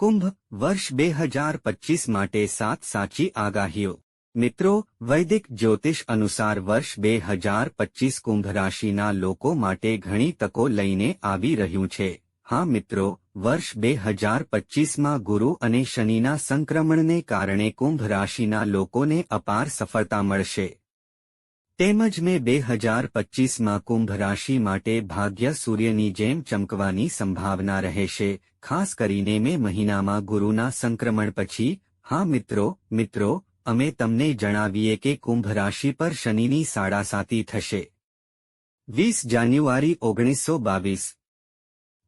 કુંભ, વર્ષ બે હજાર પચીસ માટે સાત સાચી આગાહીઓ. મિત્રો, વૈદિક જ્યોતિષ અનુસાર વર્ષ બે હજાર પચીસ કુંભ રાશિના લોકો માટે ઘણી તકો લઈને આવી રહ્યું છે. હા મિત્રો, વર્ષ બે હજાર પચીસમાં ગુરુ અને શનિના સંક્રમણને કારણે કુંભ રાશિના લોકોને અપાર સફળતા મળશે. તેમજ મેં બે હજાર પચીસમાં કુંભ રાશિ માટે ભાગ્ય સૂર્યની જેમ ચમકવાની સંભાવના રહેશે, ખાસ કરીને મે મહિનામાં ગુરુના સંક્રમણ પછી. હા મિત્રો મિત્રો, અમે તમને જણાવીએ કે કુંભ રાશિ પર શનિની સાડાસાતી થશે. વીસ જાન્યુઆરી ઓગણીસો બાવીસ.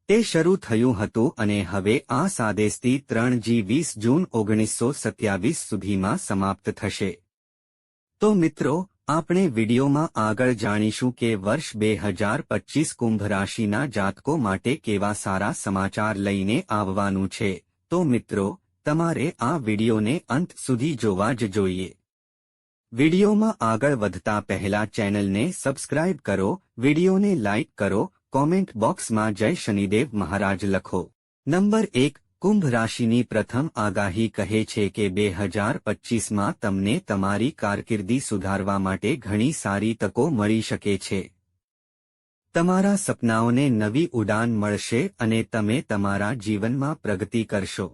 તે શરૂ થયું હતું અને હવે આ સાદેશથી ત્રણ જી વીસ જૂન ઓગણીસો સત્યાવીસ સુધીમાં સમાપ્ત થશે. તો મિત્રો આપણે વિડીયોમાં આગળ જાણીશું કે વર્ષ બે હજાર પચીસ કુંભ રાશિના જાતકો માટે કેવા સારા સમાચાર લઈને આવવાનું છે. તો મિત્રો, તમારે આ વિડીયોને અંત સુધી જોવા જ જોઈએ. વિડીયોમાં આગળ વધતા પહેલા ચેનલને સબસ્ક્રાઇબ કરો, વિડીયોને લાઇક કરો, કોમેન્ટ બોક્સમાં જય શનિદેવ મહારાજ લખો. નંબર એક કુંભ રાશિની પ્રથમ આગાહી કહે છે કે બે હજાર પચીસમાં તમને તમારી કારકિર્દી સુધારવા માટે ઘણી સારી તકો મળી શકે છે. તમારા સપનાઓને નવી ઉડાન મળશે અને તમે તમારા જીવનમાં પ્રગતિ કરશો.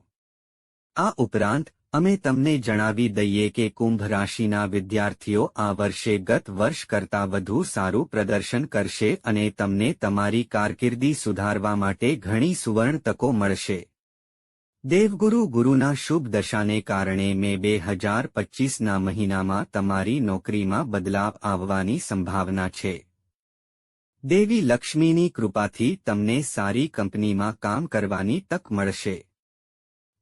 આ ઉપરાંત, અમે તમને જણાવી દઈએ કે કુંભ રાશિના વિદ્યાર્થીઓ આ વર્ષે ગત વર્ષ કરતાં વધુ સારું પ્રદર્શન કરશે અને તમને તમારી કારકિર્દી સુધારવા માટે ઘણી સુવર્ણ તકો મળશે. દેવગુરુ ગુરુના શુભ દશાને કારણે મે બે હજાર પચીસના મહિનામાં તમારી નોકરીમાં બદલાવ આવવાની સંભાવના છે. દેવી લક્ષ્મીની કૃપાથી તમને સારી કંપનીમાં કામ કરવાની તક મળશે.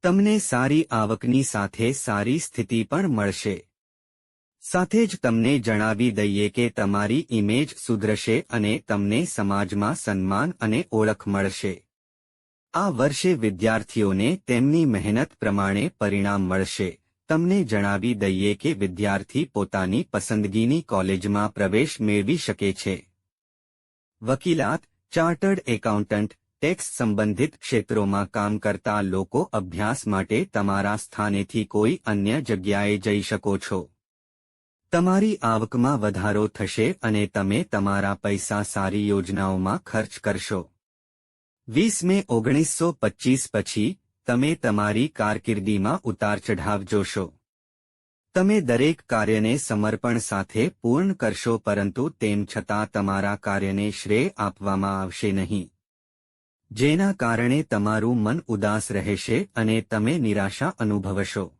તમને સારી આવકની સાથે સારી સ્થિતિ પણ મળશે. સાથે જ તમને જણાવી દઈએ કે તમારી ઇમેજ સુધરશે અને તમને સમાજમાં સન્માન અને ઓળખ મળશે. આ વર્ષે વિદ્યાર્થીઓને તેમની મહેનત પ્રમાણે પરિણામ મળશે. તમને જણાવી દઈએ કે વિદ્યાર્થી પોતાની પસંદગીની કોલેજમાં પ્રવેશ મેળવી શકે છે. વકીલાત, ચાર્ટર્ડ એકાઉન્ટન્ટ, ટેક્સ સંબંધિત ક્ષેત્રોમાં કામ કરતા લોકો અભ્યાસ માટે તમારા સ્થાનેથી કોઈ અન્ય જગ્યાએ જઈ શકો છો. તમારી આવકમાં વધારો થશે અને તમે તમારા પૈસા સારી યોજનાઓમાં ખર્ચ કરશો. વીસ મે ઓગણીસો પચીસ પછી, તમે તમારી કારકિર્દીમાં ઉતાર ચઢાવ જોશો. તમે દરેક કાર્યને સમર્પણ સાથે પૂર્ણ કરશો પરંતુ તેમ છતાં તમારા કાર્યને શ્રેય આપવામાં આવશે નહીં. જેના કારણે તમારું મન ઉદાસ રહેશે અને તમે નિરાશા અનુભવશો.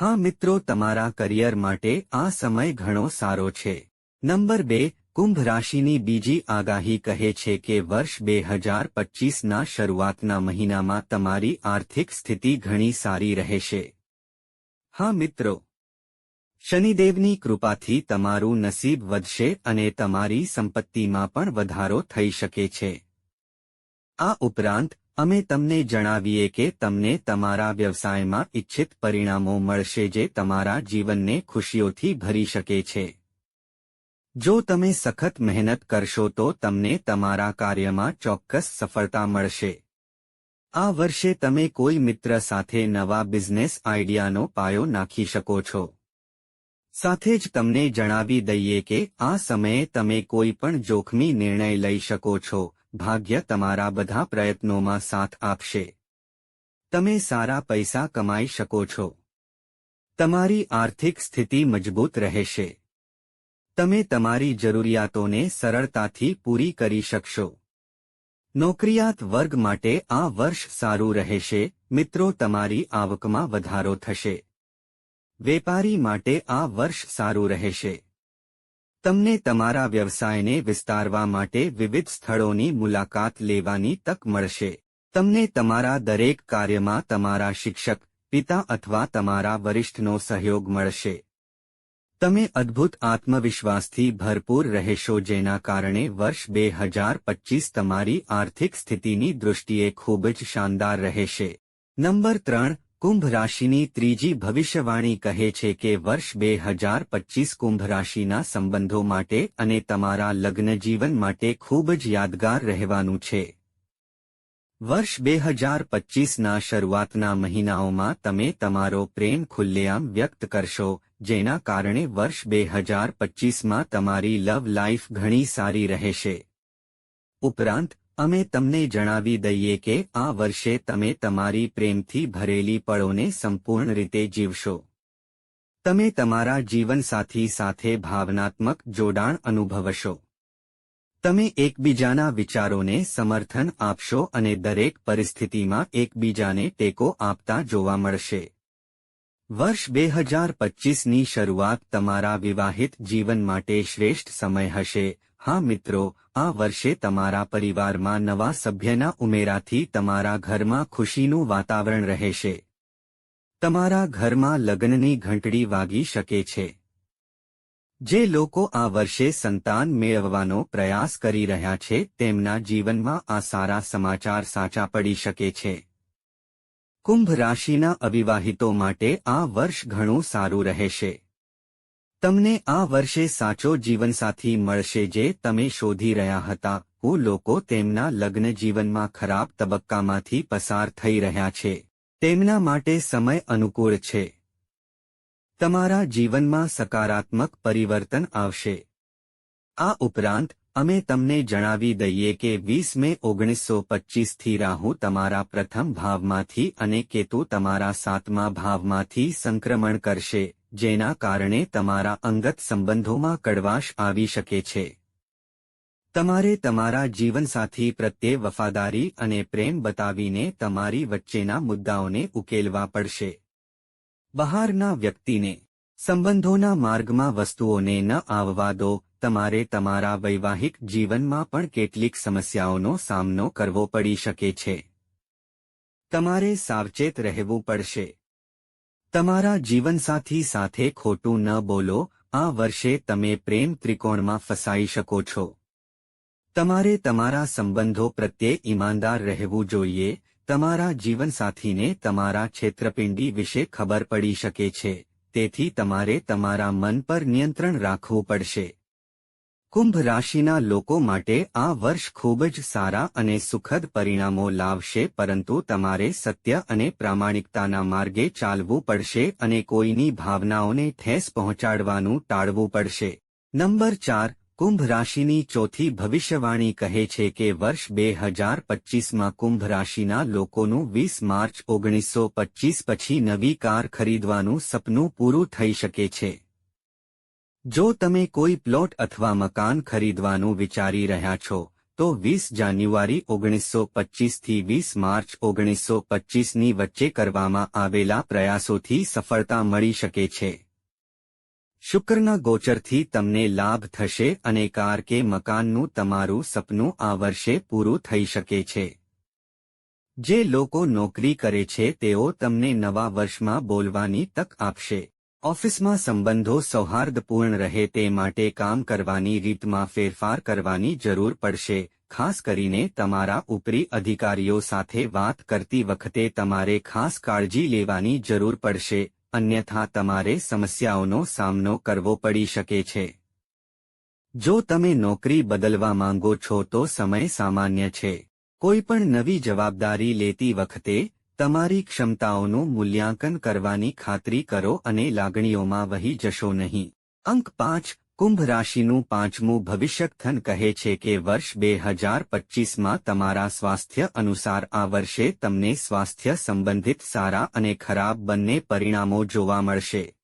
હા મિત્રો, તમારા કરિયર માટે આ સમય ઘણો સારો છે. નંબર બે કુંભ રાશિની બીજી આગાહી કહે છે કે વર્ષ બે હજાર પચીસના શરૂઆતના મહિનામાં તમારી આર્થિક સ્થિતિ ઘણી સારી રહેશે. હા મિત્રો. શનિદેવની કૃપાથી તમારું નસીબ વધશે અને તમારી સંપત્તિમાં પણ વધારો થઈ શકે છે. આ ઉપરાંત, અમે તમને જણાવીએ કે તમને તમારા વ્યવસાયમાં ઇચ્છિત પરિણામો મળશે જે તમારા જીવનને ખુશીઓથી ભરી શકે છે. જો તમે સખત મહેનત કરશો તો તમને તમારા કાર્યમાં ચોક્કસ સફળતા મળશે. આ વર્ષે તમે કોઈ મિત્ર સાથે નવા બિઝનેસ આઈડિયાનો પાયો નાખી શકો છો. સાથે જ તમને જણાવી દઈએ કે આ સમયે તમે કોઈ પણ જોખમી નિર્ણય લઈ શકો છો, ભાગ્ય તમારા બધા પ્રયત્નોમાં સાથ આપશે. તમે સારા પૈસા કમાઈ શકો છો. તમારી આર્થિક સ્થિતિ મજબૂત રહેશે. તમે તમારી જરૂરિયાતોને સરળતાથી પૂરી કરી શકશો. નોકરિયાત વર્ગ માટે આ વર્ષ સારું રહેશે. મિત્રો, તમારી આવકમાં વધારો થશે. વેપારી માટે આ વર્ષ સારું રહેશે. તમને તમારા વ્યવસાયને વિસ્તારવા માટે વિવિધ સ્થળોની મુલાકાત લેવાની તક મળશે. તમને તમારા દરેક કાર્યમાં તમારા શિક્ષક, પિતા અથવા તમારા વરિષ્ઠનો સહયોગ મળશે. તમે અદ્ભુત આત્મવિશ્વાસથી ભરપૂર રહેશો જેના કારણે વર્ષ બે હજાર પચીસ તમારી આર્થિક સ્થિતિની દૃષ્ટિએ ખૂબ જ શાનદાર રહેશે. નંબર ત્રણ, કુંભ રાશિની ત્રીજી ભવિષ્યવાણી કહે છે કે વર્ષ બે હજાર પચીસ કુંભ રાશિના સંબંધો માટે અને તમારા લગ્ન જીવન માટે ખૂબ જ યાદગાર રહેવાનું છે. વર્ષ બે હજાર પચીસના શરૂઆતના મહિનાઓમાં તમે તમારો પ્રેમ ખુલ્લેઆમ વ્યક્ત કરશો, જેના કારણે વર્ષ બે હજાર પચીસમાં તમારી લવ લાઈફ ઘણી સારી રહેશે. ઉપરાંત, અમે તમને જણાવી દઈએ કે આ વર્ષે તમે તમારી પ્રેમથી ભરેલી પળોને સંપૂર્ણ રીતે જીવશો. તમે તમારા જીવનસાથી સાથે ભાવનાત્મક જોડાણ અનુભવશો. તમે એકબીજાના વિચારોને સમર્થન આપશો અને દરેક પરિસ્થિતિમાં એકબીજાને ટેકો આપતા જોવા મળશે. વર્ષ બે હજાર પચીસની શરૂઆત તમારા વિવાહિત જીવન માટે શ્રેષ્ઠ સમય હશે. હા મિત્રો, આ વર્ષે તમારા પરિવારમાં નવા સભ્યના ઉમેરાથી તમારા ઘરમાં ખુશીનું વાતાવરણ રહેશે. તમારા ઘરમાં લગ્નની ઘંટડી વાગી શકે છે. જે લોકો આ વર્ષે સંતાન મેળવવાનો પ્રયાસ કરી રહ્યા છે, તેમના જીવનમાં આ સારા સમાચાર સાચા પડી શકે છે. કુંભ રાશિના અવિવાહિતો માટે આ વર્ષ ઘણું સારું રહેશે. તમને આ વર્ષે સાચો જીવનસાથી મળશે જે તમે શોધી રહ્યા હતા. હું લોકો તેમના લગ્ન જીવનમાં ખરાબ તબક્કામાંથી પસાર થઈ રહ્યા છે. તેમના માટે સમય અનુકૂળ છે. તમારા જીવનમાં સકારાત્મક પરિવર્તન આવશે. આ ઉપરાંત, અમે તમને જણાવી દઈએ કે વીસ મે ઓગણીસો પચ્ચીસથી રાહુ તમારા પ્રથમ ભાવમાંથી અને કેતુ તમારા સાતમા ભાવમાંથી સંક્રમણ કરશે, જેના કારણે તમારા અંગત સંબંધોમાં કડવાશ આવી શકે છે. તમારે તમારા જીવનસાથી પ્રત્યે વફાદારી અને પ્રેમ બતાવીને તમારી વચ્ચેના મુદ્દાઓને ઉકેલવા પડશે. બહારના વ્યક્તિને, સંબંધોના માર્ગમાં વસ્તુઓને ન આવવા દો, તમારે તમારા વૈવાહિક જીવનમાં પણ કેટલીક સમસ્યાઓનો સામનો કરવો પડી શકે છે. તમારે સાવચેત રહેવું પડશે. તમારા જીવનસાથી સાથે ખોટું ન બોલો, આ વર્ષે તમે પ્રેમ ત્રિકોણમાં ફસાઈ શકો છો. તમારે તમારા સંબંધો પ્રત્યે ઈમાનદાર રહેવું જોઈએ તમારા જીવનસાથીને તમારા છેતરપિંડી વિશે ખબર પડી શકે છે, તેથી તમારે તમારા મન પર નિયંત્રણ રાખવું પડશે. કુંભ રાશિના લોકો માટે આ વર્ષ ખૂબ જ સારા અને સુખદ પરિણામો લાવશે, પરંતુ તમારે સત્ય અને પ્રામાણિકતાના માર્ગે ચાલવું પડશે અને કોઈની ભાવનાઓને ઠેસ પહોંચાડવાનું ટાળવું પડશે. નંબર ચાર કુંભ રાશિની ચોથી ભવિષ્યવાણી કહે છે કે વર્ષ બે હજાર પચીસમાં કુંભ રાશિના લોકોનું વીસ માર્ચ ઓગણીસો પચીસ પછી નવી કાર ખરીદવાનું સપનું પૂરું થઈ શકે છે. જો તમે કોઈ પ્લોટ અથવા મકાન ખરીદવાનું વિચારી રહ્યા છો, તો વીસ જાન્યુઆરી ઓગણીસો પચીસથી વીસ માર્ચ ઓગણીસો પચીસની વચ્ચે કરવામાં આવેલા પ્રયાસોથી સફળતા મળી શકે છે. શુક્રના ગોચરથી તમને લાભ થશે અને કાર કે મકાનનું તમારું સપનું આ વર્ષે પૂરું થઈ શકે છે. જે લોકો નોકરી કરે છે, તેઓ તમને નવા વર્ષમાં બોલવાની તક આપશે. ઓફિસમાં સંબંધો સૌહાર્દપૂર્ણ રહે તે માટે કામ કરવાની રીતમાં ફેરફાર કરવાની જરૂર પડશે. ખાસ કરીને તમારા ઉપરી અધિકારીઓ સાથે વાત કરતી વખતે તમારે ખાસ કાળજી લેવાની જરૂર પડશે. અન્યથા તમારે સમસ્યાઓનો સામનો કરવો પડી શકે છે. જો તમે નોકરી બદલવા માંગો છો તો સમય સામાન્ય છે. કોઈ પણ નવી જવાબદારી લેતી વખતે તમારી ક્ષમતાઓનું મૂલ્યાંકન કરવાની ખાતરી કરો અને લાગણીઓમાં વહી જશો નહીં. અંક પાંચ કુંભ રાશિનું પાંચમું ભવિષ્યકથન કહે છે કે વર્ષ બે હજાર પચીસમાં તમારા સ્વાસ્થ્ય અનુસાર આ વર્ષે તમને સ્વાસ્થ્ય સંબંધિત સારા અને ખરાબ બંને પરિણામો જોવા મળશે.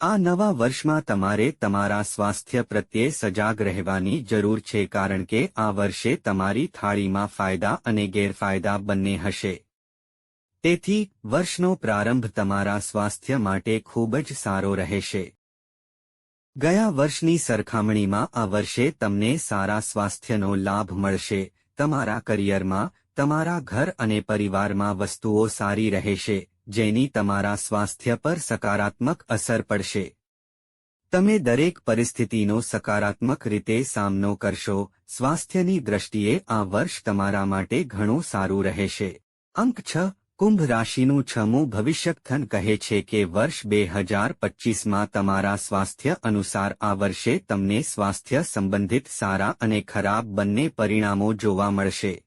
આ નવા વર્ષમાં તમારે તમારા સ્વાસ્થ્ય પ્રત્યે સજાગ રહેવાની જરૂર છે કારણ કે આ વર્ષે તમારી થાળીમાં ફાયદા અને ગેરફાયદા બંને હશે. તેથી, વર્ષનો પ્રારંભ તમારા સ્વાસ્થ્ય માટે ખૂબ જ સારો રહેશે. ગયા વર્ષની સરખામણીમાં આ વર્ષે તમને સારા સ્વાસ્થ્યનો લાભ મળશે, તમારા કરિયરમાં, તમારા ઘર અને પરિવારમાં વસ્તુઓ સારી રહેશે, જેની તમારા સ્વાસ્થ્ય પર સકારાત્મક અસર પડશે. તમે દરેક પરિસ્થિતિનો સકારાત્મક રીતે સામનો કરશો, સ્વાસ્થ્યની દ્રષ્ટિએ આ વર્ષ તમારા માટે ઘણું સારું રહેશે. અંક છ. કુંભ રાશિનું છમું ભવિષ્યકથન કહે છે કે વર્ષ બે હજાર પચીસમાં તમારા સ્વાસ્થ્ય અનુસાર આ વર્ષે તમને સ્વાસ્થ્ય સંબંધિત સારા અને ખરાબ બંને પરિણામો જોવા મળશે.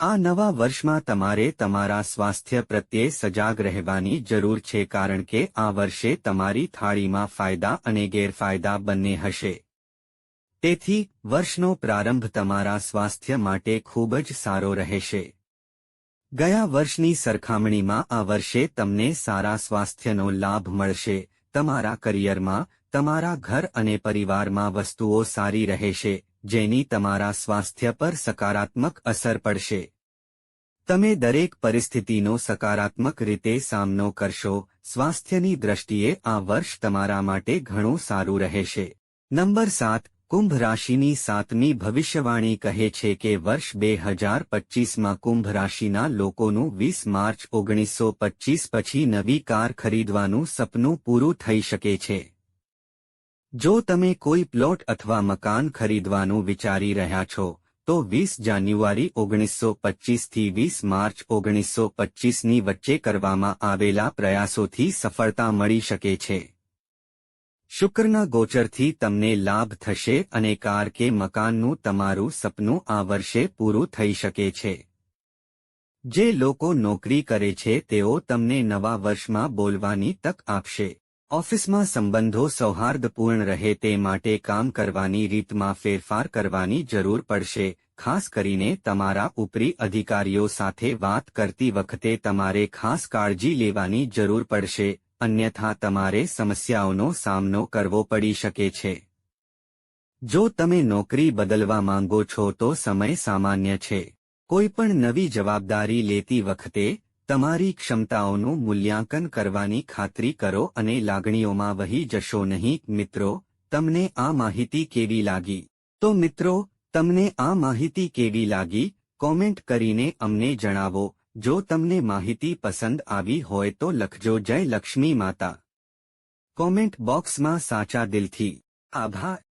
આ નવા વર્ષમાં તમારે તમારા સ્વાસ્થ્ય પ્રત્યે સજાગ રહેવાની જરૂર છે કારણ કે આ વર્ષે તમારી થાળીમાં ફાયદા અને ગેરફાયદા બંને હશે. તેથી, વર્ષનો પ્રારંભ તમારા સ્વાસ્થ્ય માટે ખૂબ જ સારો રહેશે. ગયા વર્ષની સરખામણીમાં આ વર્ષે તમને સારા સ્વાસ્થ્યનો લાભ મળશે, તમારા કરિયરમાં, તમારા ઘર અને પરિવારમાં વસ્તુઓ સારી રહેશે, જેની તમારા સ્વાસ્થ્ય પર સકારાત્મક અસર પડશે. તમે દરેક પરિસ્થિતિનો સકારાત્મક રીતે સામનો કરશો, સ્વાસ્થ્યની દ્રષ્ટિએ આ વર્ષ તમારા માટે ઘણું સારું રહેશે. નંબર સાત કુંભ રાશિની સાતમી ભવિષ્યવાણી કહે છે કે વર્ષ બે હજાર પચીસમાં કુંભ રાશિના લોકોનું વીસ માર્ચ ઓગણીસો પચીસ પછી નવી કાર ખરીદવાનું સપનું પૂરું થઈ શકે છે. જો તમે કોઈ પ્લોટ અથવા મકાન ખરીદવાનું વિચારી રહ્યા છો, તો વીસ જાન્યુઆરી ઓગણીસો પચીસથી વીસ માર્ચ ઓગણીસો પચીસની વચ્ચે કરવામાં આવેલા પ્રયાસોથી સફળતા મળી શકે છે. શુક્રના ગોચરથી તમને લાભ થશે અને કાર કે મકાનનું તમારું સપનું આ વર્ષે પૂરું થઈ શકે છે. જે લોકો નોકરી કરે છે, તેઓ તમને નવા વર્ષમાં બોલવાની તક આપશે. ઓફિસમાં સંબંધો સૌહાર્દપૂર્ણ રહે તે માટે કામ કરવાની રીતમાં ફેરફાર કરવાની જરૂર પડશે, ખાસ કરીને તમારા ઉપરી અધિકારીઓ સાથે વાત કરતી વખતે તમારે ખાસ કાળજી લેવાની જરૂર પડશે. અન્યથા તમારે સમસ્યાઓનો સામનો કરવો પડી શકે છે. જો તમે નોકરી બદલવા માંગો છો તો સમય સામાન્ય છે. કોઈપણ નવી જવાબદારી લેતી વખતે તમારી ક્ષમતાઓનું મૂલ્યાંકન કરવાની ખાતરી કરો અને લાગણીઓમાં વહી જશો નહીં. મિત્રો, તમને આ માહિતી કેવી લાગી? તો મિત્રો, તમને આ માહિતી કેવી લાગી? કોમેન્ટ કરીને અમને જણાવો. જો તમને માહિતી પસંદ આવી હોય તો લખજો જય લક્ષ્મી માતા. કોમેન્ટ બોક્સમાં સાચા દિલથી. આભાર.